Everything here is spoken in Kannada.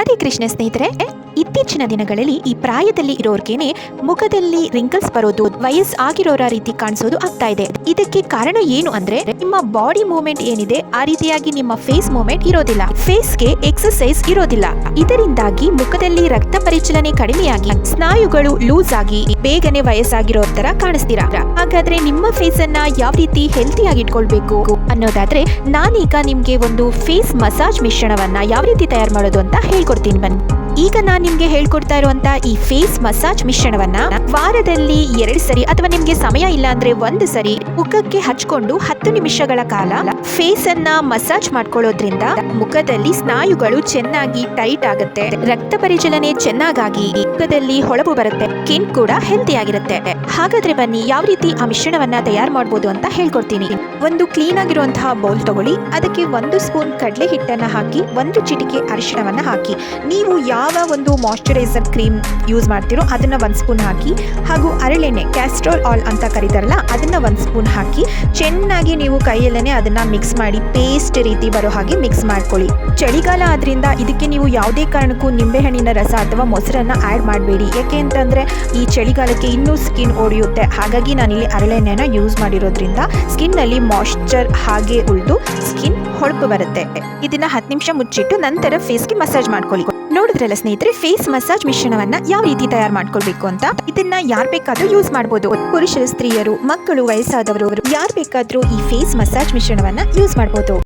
ಹರೇ ಕೃಷ್ಣ ಸ್ನೇಹಿತರೆ. ಇತ್ತೀಚಿನ ದಿನಗಳಲ್ಲಿ ಈ ಪ್ರಾಯದಲ್ಲಿ ಇರೋರ್ಗೇನೆ ಮುಖದಲ್ಲಿ ರಿಂಕಲ್ಸ್ ಬರೋದು ವಯಸ್ ಆಗಿರೋರ ರೀತಿ ಕಾಣಿಸೋದು ಆಗ್ತಾ ಇದೆ. ಇದಕ್ಕೆ ಕಾರಣ ಏನು ಅಂದ್ರೆ, ನಿಮ್ಮ ಬಾಡಿ ಮೂವ್ಮೆಂಟ್ ಏನಿದೆ, ಆ ರೀತಿಯಾಗಿ ನಿಮ್ಮ ಫೇಸ್ ಮೂವ್ಮೆಂಟ್ ಇರೋದಿಲ್ಲ. ಫೇಸ್ಗೆ ಎಕ್ಸರ್ಸೈಸ್ ಇರೋದಿಲ್ಲ. ಇದರಿಂದಾಗಿ ಮುಖದಲ್ಲಿ ರಕ್ತ ಪರಿಚಲನೆ ಕಡಿಮೆಯಾಗಿ, ಸ್ನಾಯುಗಳು ಲೂಸ್ ಆಗಿ, ಬೇಗನೆ ವಯಸ್ಸಾಗಿರೋ ತರ ಕಾಣಿಸ್ತೀರಾ? ಹಾಗಾದ್ರೆ ನಿಮ್ಮ ಫೇಸ್ ಅನ್ನ ಯಾವ ರೀತಿ ಹೆಲ್ತಿಯಾಗಿ ಇಟ್ಕೊಳ್ಬೇಕು ಅನ್ನೋದಾದ್ರೆ, ನಾನೀಗ ನಿಮ್ಗೆ ಒಂದು ಫೇಸ್ ಮಸಾಜ್ ಮಿಶ್ರಣವನ್ನ ಯಾವ ರೀತಿ ತಯಾರು ಮಾಡೋದು ಅಂತ ಹೇಳ್ಕೊಡ್ತೀನಿ ಬನ್ನಿ. ಈಗ ನಾನು ನಿಮ್ಗೆ ಹೇಳ್ಕೊಡ್ತಾ ಇರುವಂತ ಈ ಫೇಸ್ ಮಸಾಜ್ ಮಿಶ್ರಣವನ್ನ ವಾರದಲ್ಲಿ ಎರಡು ಸರಿ ಅಥವಾ ನಿಮ್ಗೆ ಸಮಯ ಇಲ್ಲ ಅಂದ್ರೆ ಒಂದು ಸರಿ ಮುಖಕ್ಕೆ ಹಚ್ಕೊಂಡು ಹತ್ತು ನಿಮಿಷಗಳ ಕಾಲ ಫೇಸ್ ಅನ್ನ ಮಸಾಜ್ ಮಾಡ್ಕೊಳ್ಳೋದ್ರಿಂದ ಮುಖದಲ್ಲಿ ಸ್ನಾಯುಗಳು ಚೆನ್ನಾಗಿ ಟೈಟ್ ಆಗುತ್ತೆ. ರಕ್ತ ಪರಿಚಲನೆ ಚೆನ್ನಾಗಾಗಿ ಮುಖದಲ್ಲಿ ಹೊಳಪು ಬರುತ್ತೆ. ಸ್ಕಿನ್ ಕೂಡ ಹೆಲ್ತಿ ಆಗಿರುತ್ತೆ. ಹಾಗಾದ್ರೆ ಬನ್ನಿ, ಯಾವ ರೀತಿ ಆ ಮಿಶ್ರಣವನ್ನ ತಯಾರು ಮಾಡಬಹುದು ಅಂತ ಹೇಳ್ಕೊಡ್ತೀನಿ. ಒಂದು ಕ್ಲೀನ್ ಆಗಿರುವಂತಹ ಬೌಲ್ ತಗೊಳ್ಳಿ. ಅದಕ್ಕೆ ಒಂದು ಸ್ಪೂನ್ ಕಡಲೆ ಹಿಟ್ಟನ್ನ ಹಾಕಿ, ಒಂದು ಚಿಟಿಕೆ ಅರಿಶಿಣವನ್ನ ಹಾಕಿ. ನೀವು ಯಾವ ಒಂದು ಮಾಯಶ್ಚರೈಸರ್ ಕ್ರೀಮ್ ಯೂಸ್ ಮಾಡ್ತೀರೋ ಅದನ್ನು ಒಂದು ಸ್ಪೂನ್ ಹಾಕಿ ಹಾಗೂ ಅರಳೆಣ್ಣೆ ಕ್ಯಾಸ್ಟ್ರೋಲ್ ಆಲ್ ಅಂತ ಕರೀತಾರಲ್ಲ, ಅದನ್ನು ಒಂದು ಸ್ಪೂನ್ ಹಾಕಿ ಚೆನ್ನಾಗಿ ನೀವು ಕೈಯಲ್ಲೇ ಅದನ್ನು ಮಿಕ್ಸ್ ಮಾಡಿ ಪೇಸ್ಟ್ ರೀತಿ ಬರೋ ಹಾಗೆ ಮಿಕ್ಸ್ ಮಾಡ್ಕೊಳ್ಳಿ. ಚಳಿಗಾಲ ಆದ್ರಿಂದ ಇದಕ್ಕೆ ನೀವು ಯಾವುದೇ ಕಾರಣಕ್ಕೂ ನಿಂಬೆಹಣ್ಣಿನ ರಸ ಅಥವಾ ಮೊಸರನ್ನು ಆ್ಯಡ್ ಮಾಡಬೇಡಿ. ಯಾಕೆ ಅಂತಂದರೆ ಈ ಚಳಿಗಾಲಕ್ಕೆ ಇನ್ನೂ ಸ್ಕಿನ್ ಒಡೆಯುತ್ತೆ. ಹಾಗಾಗಿ ನಾನಿಲ್ಲಿ ಅರಳೆಣ್ಣೆನ ಯೂಸ್ ಮಾಡಿರೋದ್ರಿಂದ ಸ್ಕಿನ್ನಲ್ಲಿ ಮಾಯ್ಶ್ಚರ್ ಹಾಗೆ ಉಳಿದು ಸ್ಕಿನ್ ಹೊಳಪು ಬರುತ್ತೆ. ಇದನ್ನ ಹತ್ತು ನಿಮಿಷ ಮುಚ್ಚಿಟ್ಟು ನಂತರ ಫೇಸ್ಗೆ ಮಸಾಜ್ ಮಾಡ್ಕೊಳ್ಳಿ ನೋಡಿದ್ರಲ್ಲ ಸ್ನೇಹಿತರೆ ಫೇಸ್ ಮಸಾಜ್ ಮಿಶ್ರಣವನ್ನ ಯಾವ ರೀತಿ ತಯಾರು ಮಾಡ್ಕೊಳ್ಬೇಕು ಅಂತ? ಇದನ್ನ ಯಾರ್ ಬೇಕಾದ್ರೂ ಯೂಸ್ ಮಾಡಬಹುದು ಪುರುಷರು, ಸ್ತ್ರೀಯರು, ಮಕ್ಕಳು ವಯಸ್ಸಾದವರು ಯಾರು ಬೇಕಾದ್ರೂ ಈ ಫೇಸ್ ಮಸಾಜ್ ಮಿಶ್ರಣವನ್ನ ಯೂಸ್ ಮಾಡಬಹುದು